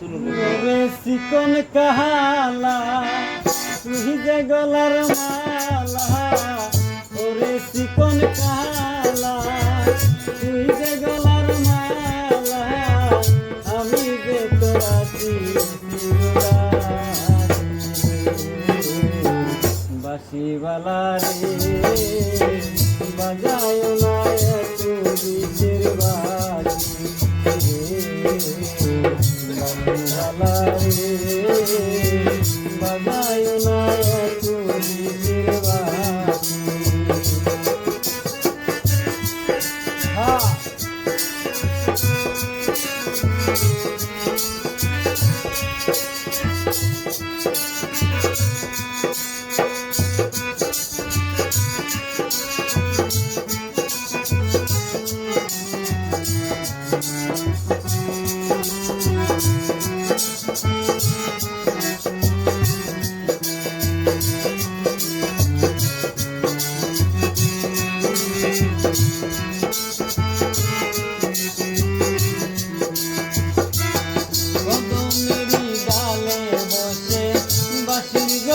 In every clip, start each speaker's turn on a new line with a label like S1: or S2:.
S1: রে চিকন কাহালা, তুই যে গলার মালা, ওরে চিকন কাহালা, তুই যে গলার মালা, আমি যে তোরা বাসিওয়ালা রে, বাজায় না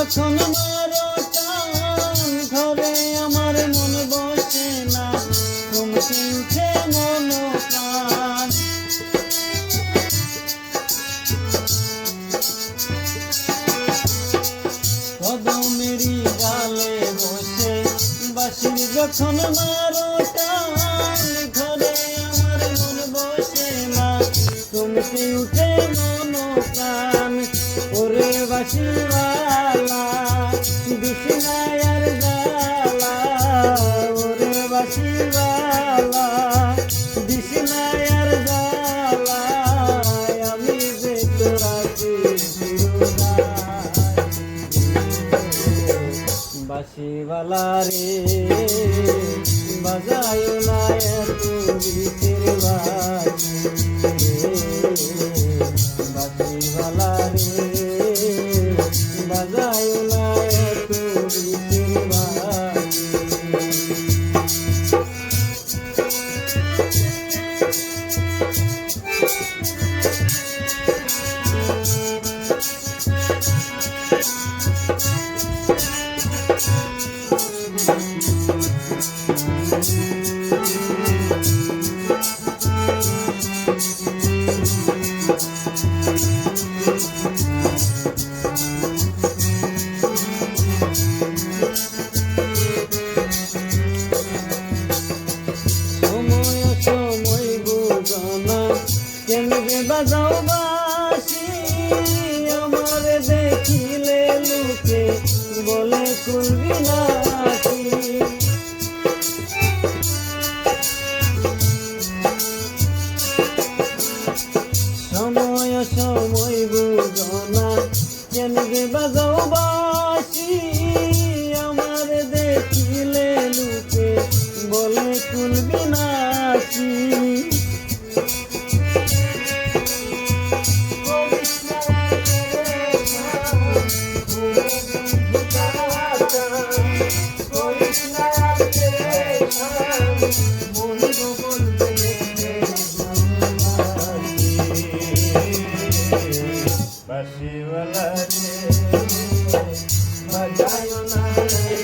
S1: যখন মারো টান ঘরে আমার মন বসে না। চমকে উঠে মন প্রাণ। কদমেরই ডালে বসে বাসির যখন মারো বাসিওয়ালা বিছনায়ার জালা ওরে বাসিওয়ালা বিছনায়ার জালা আমি যে তোরা বাসিওয়ালা বাজায় না এত বাজাও বাসি আমার দেখিলে লোকে বলে কুলবি নাকি
S2: বাসিওয়ালা রে বাজায় না রে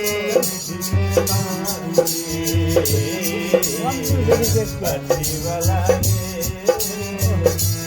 S2: বাসিওয়ালা রে